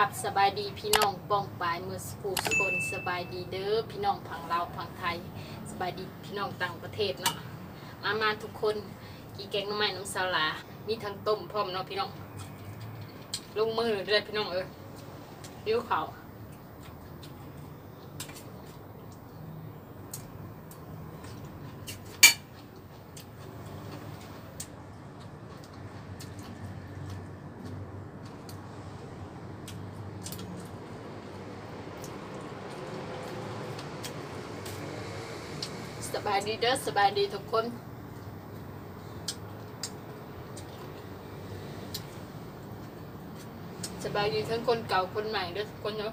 ราบสบายดีพี่น้องป้องปลายมือสกูสกลสบายดีเด้อพี่น้องพังลาวพังไทย สบายดีพี่น้องต่างประเทศเนาะมามาทุกคนกีแกงน้ำไม้น้ำสลามีทั้งต้มพร้อมเนาะพี่น้องลงมือเลยพี่น้องเออริ้วเขา บายดีเด้อสบายดีทุกคนสบายดีทั้งคนเก่าคนใหม่เด้อทุกคนเนาะ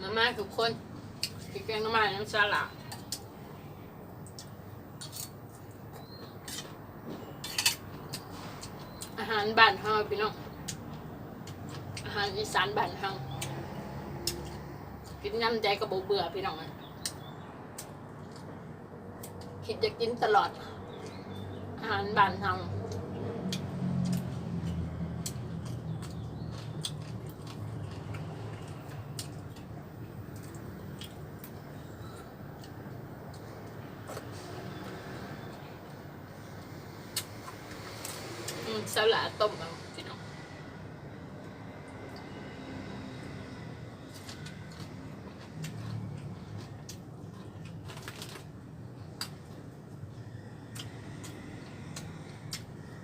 มามาทุกคนกินแกงน้ำมันน้ำสลัด อา หารบ้านเฮาพี่น้องอาหารอีสานบ้านเฮากินยำใจกระบอกเบื่อพี่น้องคิดจะกินตลอด อาหารบ้านเฮา อืมสลัดต้มเอาพี่น้อง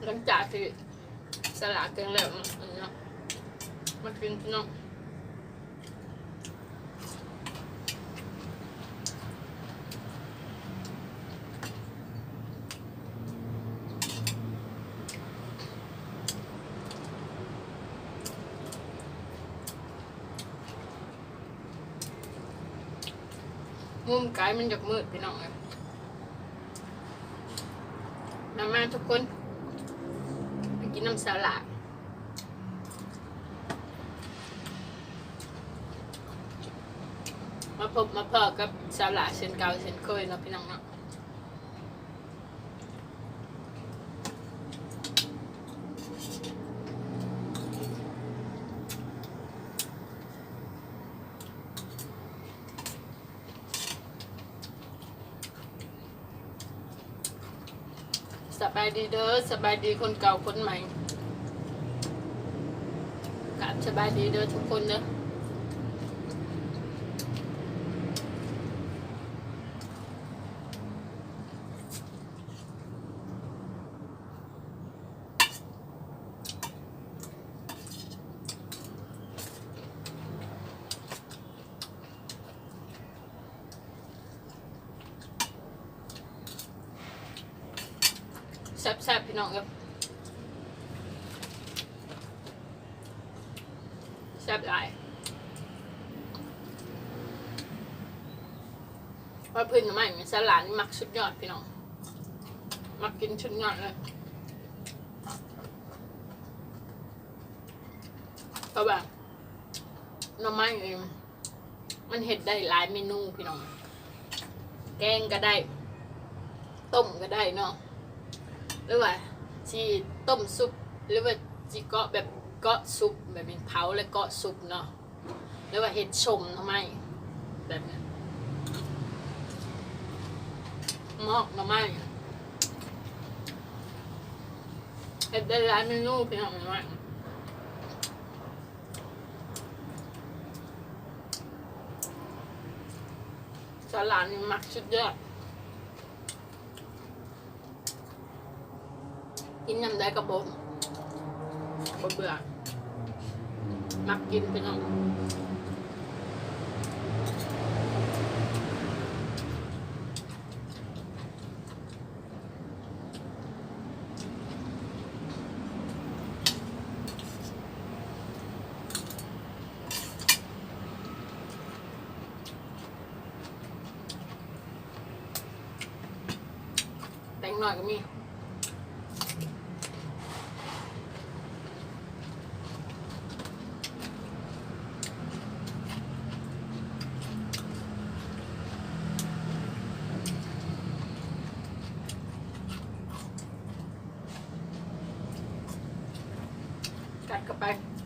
หลังจากที่สลากเกินแล้วมันอันเนาะมากินพี่น้อง มุมไกลมันจะมืดพี่น้องเลยมามาทุกคนไปกินน้ำสลัดมาพบมาพอกับสลัดเช่นเก่าเช่นเคยเนาะพี่น้องเนาะ สบายดีเด้อสบายดีคนเก่าคนใหม่กลับสบายดีเด้อทุกคนเด้อ แซ่บๆพี่น้องครับแซ่บหลายว่าพื้นใหม่มีสลัดนี่มักชุดยอดพี่น้อง มักกินชุดยอดเลยเพราะว่าหน่อไม้เองมันเห็ดได้หลายเมนูพี่น้อง แกงก็ได้ ต้มก็ได้เนาะ หรือว่าจีต้มซุปหรือว่าจีเกาะแบบเกาะซุปแบบเป็นเผาแล้วเกาะซุปเนาะหรือว่าเห็ดชมทำไมแบบนี้หมอกหน่อไมเห็ดได้หลายเมนูพี่น้องหน่อไมสลัดนี่มักชุดยอด กินยำได้กระบอกบ่เบื่อ มักกินไปน้องแต่งหน่อยก็มี Pack a bag.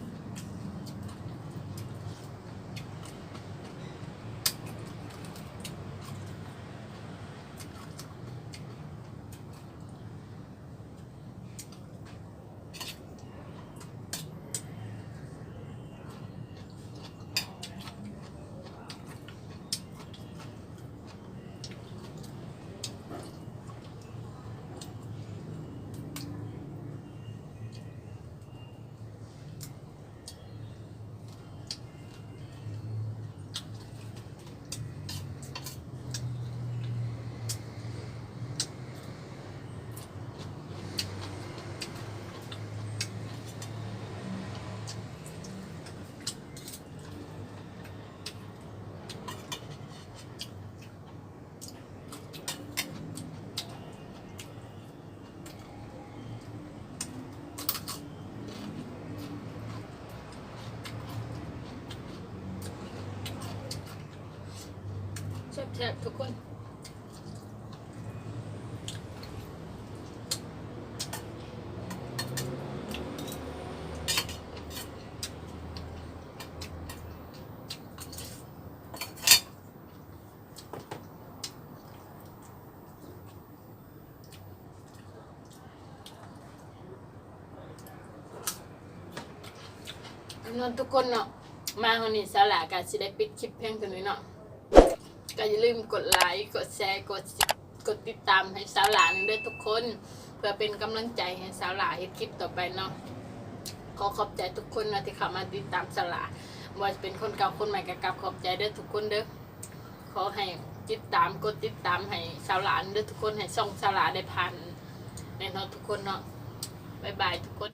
แซ่บๆทุกคนนนทุกคนเนาะมาวันนี้สาระกันสิได้ปิดคลิปเพียงเท่านี้เนาะ ก็อย่าลืมกดไลค์ กดแชร์ กดกดติดตามให้สาวหลานด้วยทุกคน เพื่อเป็นกำลังใจให้สาวหลานเฮ็ดคลิปต่อไปเนาะ ขอขอบใจทุกคนนะที่เข้ามาติดตามสาวหลานว่าจะเป็นคนเก่าคนใหม่ก็กลับขอบใจด้อทุกคนเด้อ ขอให้ติดตามกดติดตามให้สาวหลานด้อทุกคนให้ช่องสาวหลานได้พันแน่นอนทุกคนเนาะบ๊ายบายทุกคน